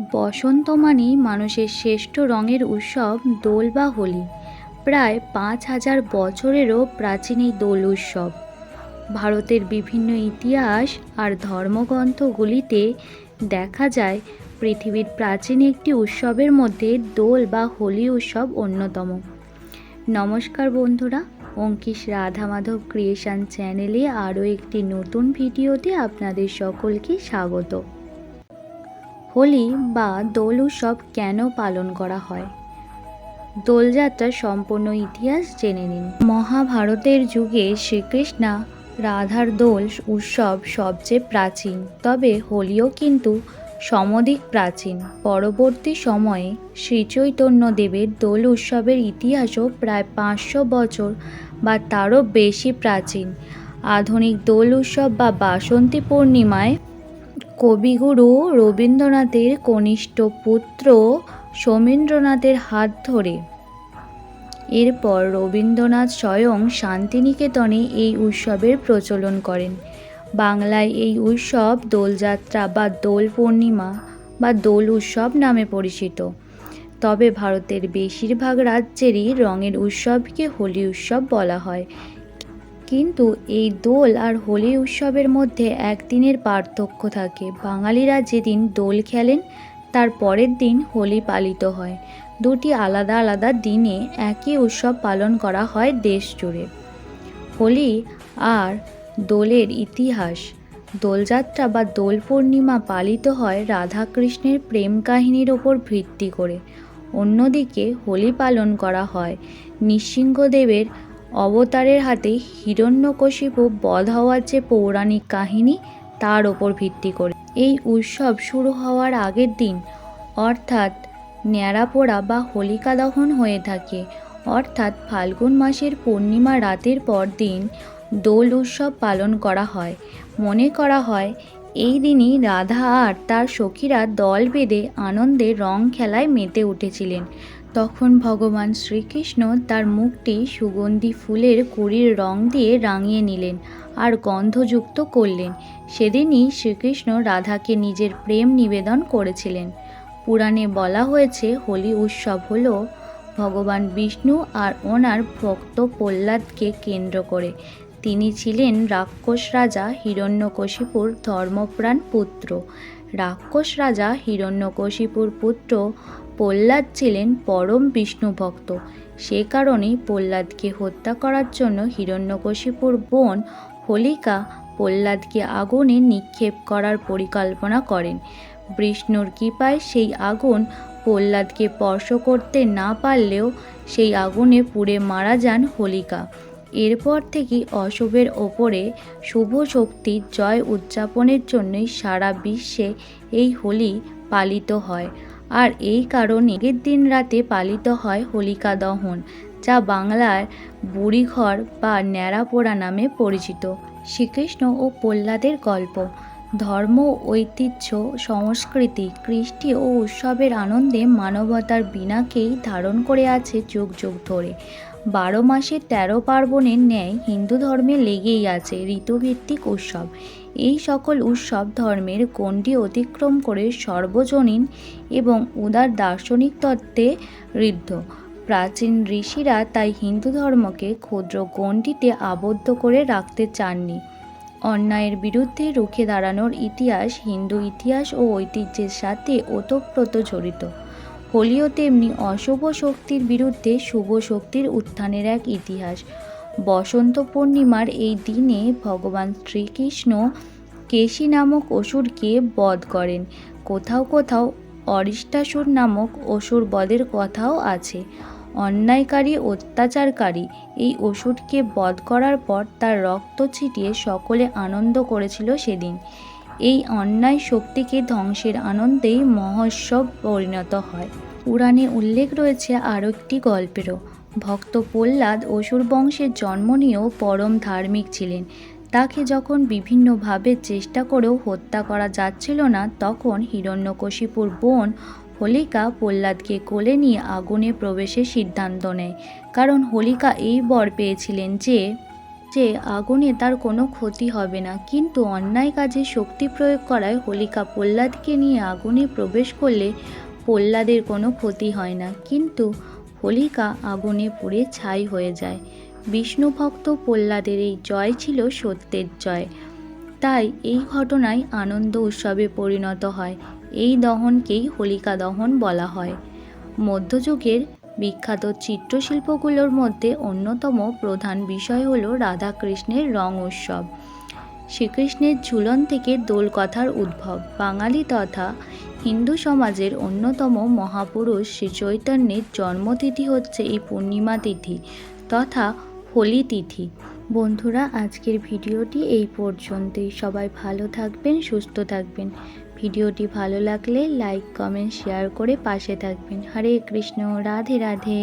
বসন্ত মানেই মানুষের শ্রেষ্ঠ রঙের উৎসব দোল বা হোলি। প্রায় পাঁচ হাজার বছরেরও প্রাচীন এই দোল উৎসব। ভারতের বিভিন্ন ইতিহাস আর ধর্মগ্রন্থগুলিতে দেখা যায়, পৃথিবীর প্রাচীন একটি উৎসবের মধ্যে দোল বা হোলি উৎসব অন্যতম। নমস্কার বন্ধুরা, অঙ্কিশ রাধা মাধব ক্রিয়েশন চ্যানেলে আরও একটি নতুন ভিডিওতে আপনাদের সকলকে স্বাগত। হোলি বা দোল উৎসব কেন পালন করা হয়? দোলযাত্রার সম্পূর্ণ ইতিহাস জেনে নিন। মহাভারতের যুগে শ্রীকৃষ্ণা রাধার দোল উৎসব সবচেয়ে প্রাচীন, তবে হোলিও কিন্তু সমধিক প্রাচীন। পরবর্তী সময়ে শ্রীচৈতন্য দেবের দোল উৎসবের ইতিহাসও প্রায় পাঁচশো বছর বা তারও বেশি প্রাচীন। আধুনিক দোল উৎসব বা বাসন্তী পূর্ণিমায় কবিগুরু রবীন্দ্রনাথের কনিষ্ঠ পুত্র সমীন্দ্রনাথের হাত ধরে। এরপর রবীন্দ্রনাথ স্বয়ং শান্তিনিকেতনে এই উৎসবের প্রচলন করেন। বাংলায় এই উৎসব দোলযাত্রা বা দোল পূর্ণিমা বা দোল উৎসব নামে পরিচিত। তবে ভারতের বেশিরভাগ রাজ্যেরই রঙের উৎসবকে হোলি উৎসব বলা হয়। কিন্তু এই দোল আর হোলি উৎসবের মধ্যে একদিনের পার্থক্য থাকে। বাঙালিরা যেদিন দোল খেলেন, তার পরের দিন হোলি পালিত হয়। দুটি আলাদা আলাদা দিনে একই উৎসব পালন করা হয় দেশ জুড়ে। হোলি আর দোলের ইতিহাস। দোলযাত্রা বা দোল পূর্ণিমা পালিত হয় রাধাকৃষ্ণের প্রেম কাহিনীর ওপর ভিত্তি করে। অন্যদিকে হোলি পালন করা হয় নৃসিংহদেবের অবতারের হাতে হিরণ্যকশিপু বধ হওয়ার যে পৌরাণিক কাহিনী, তার ওপর ভিত্তি করে। এই উৎসব শুরু হওয়ার আগের দিন, অর্থাৎ ন্যাড়াপোড়া বা হোলিকা দহন হয়ে থাকে। অর্থাৎ ফাল্গুন মাসের পূর্ণিমা রাতের পর দিন দোল উৎসব পালন করা হয়। মনে করা হয়, এই দিনই রাধা আর তার সখীরা দল বেঁধে আনন্দে রং খেলায় মেতে উঠেছিলেন। তখন ভগবান শ্রীকৃষ্ণ তার মুখটি সুগন্ধি ফুলের কুড়ির রং দিয়ে রাঙিয়ে নিলেন আর গন্ধযুক্ত করলেন। সেদিনই শ্রীকৃষ্ণ রাধাকে নিজের প্রেম নিবেদন করেছিলেন। পুরাণে বলা হয়েছে, হোলি উৎসব হল ভগবান বিষ্ণু আর ওনার ভক্ত প্রহ্লাদকে কেন্দ্র করে। তিনি ছিলেন রাক্ষস রাজা হিরণ্যকশিপুর ধর্মপ্রাণ পুত্র। রাক্ষস রাজা হিরণ্যকশিপুর পুত্র প্রহ্লাদ ছিলেন পরম বিষ্ণু ভক্ত। সে কারণেই প্রহ্লাদকে হত্যা করার জন্য হিরণ্যকশিপুর বোন হোলিকা প্রহ্লাদকে আগুনে নিক্ষেপ করার পরিকল্পনা করেন। বিষ্ণুর কৃপায় সেই আগুন প্রহ্লাদকে স্পর্শ করতে না পারলেও সেই আগুনে পুড়ে মারা যান হোলিকা। এরপর থেকেই অশুভের ওপরে শুভ শক্তির জয় উদযাপনের জন্যই সারা বিশ্বে এই হোলি পালিত হয়। আর এই কারণে আগের দিন রাতে পালিত হয় হোলিকা দহন, যা বাংলার বুড়িঘর বা ন্যাড়াপোড়া নামে পরিচিত। শ্রীকৃষ্ণ ও প্রহ্লাদের গল্প। ধর্ম, ঐতিহ্য, সংস্কৃতি, কৃষ্টি ও উৎসবের আনন্দে মানবতার বিনাকেই ধারণ করে আছে যুগ যুগ ধরে। বারো মাসে তেরো পার্বণের ন্যায় হিন্দু ধর্মে লেগেই আছে ঋতুভিত্তিক উৎসব। এই সকল উৎসব ধর্মের গণ্ডি অতিক্রম করে সর্বজনীন এবং উদার দার্শনিক তত্ত্বে ঋদ্ধ। প্রাচীন ঋষিরা তাই হিন্দু ধর্মকে ক্ষুদ্র গণ্ডিতে আবদ্ধ করে রাখতে চাননি। অন্যায়ের বিরুদ্ধে রুখে দাঁড়ানোর ইতিহাস, হিন্দু ইতিহাস ও ঐতিহ্যের সাথে ওতপ্রোত জড়িত। হোলিও তেমনি অশুভ শক্তির বিরুদ্ধে শুভ শক্তির উত্থানের এক ইতিহাস। বসন্ত পূর্ণিমার এই দিনে ভগবান শ্রীকৃষ্ণ কেশী নামক অসুরকে বধ করেন। কোথাও কোথাও অরিষ্টাসুর নামক অসুর বধের কথাও আছে। অন্যায়কারী, অত্যাচারকারী এই অসুরকে বধ করার পর তার রক্ত ছিটিয়ে সকলে আনন্দ করেছিল সেদিন। এই অন্যায় শক্তিকে ধ্বংসের আনন্দেই মহোৎসব পরিণত হয়। পুরাণে উল্লেখ রয়েছে আরও একটি গল্পেরও। ভক্ত প্রহ্লাদ অসুর বংশের জন্ম নিয়েও পরম ধার্মিক ছিলেন। তাকে যখন বিভিন্নভাবে চেষ্টা করেও হত্যা করা যাচ্ছিল না, তখন হিরণ্যকশিপুর বোন হোলিকা প্রহ্লাদকে কোলে নিয়ে আগুনে প্রবেশের সিদ্ধান্ত নেয়। কারণ হোলিকা এই বর পেয়েছিলেন যে যে আগুনে তার কোনো ক্ষতি হবে না। কিন্তু অন্যায় কাজে শক্তি প্রয়োগ করায় হোলিকা প্রহ্লাদকে নিয়ে আগুনে প্রবেশ করলে প্রহ্লাদের কোনো ক্ষতি হয় না। কিন্তু হোলিকা আগুনে পুড়ে ছাই হয়ে যায়। বিষ্ণু ভক্ত প্রহ্লাদের এই জয় ছিল সত্যের জয়। তাই এই ঘটনায় আনন্দ উৎসবে পরিণত হয়। এই দহনকেই হোলিকা দহন বলা হয়। মধ্যযুগের বিখ্যাত চিত্রশিল্পগুলোর মধ্যে অন্যতম প্রধান বিষয় হল রাধাকৃষ্ণের রং উৎসব। শ্রীকৃষ্ণের ঝুলন থেকে দোল কথার উদ্ভব। বাঙালি তথা হিন্দু সমাজের অন্যতম মহাপুরুষ শ্রী চৈতন্যের জন্মতিথি হচ্ছে এই পূর্ণিমা তিথি তথা হোলি তিথি। বন্ধুরা, আজকের ভিডিওটি এই পর্যন্তই। সবাই ভালো থাকবেন, সুস্থ থাকবেন। ভিডিওটি ভালো লাগলে লাইক, কমেন্ট, শেয়ার করে পাশে থাকবেন। হরে কৃষ্ণ, রাধে রাধে।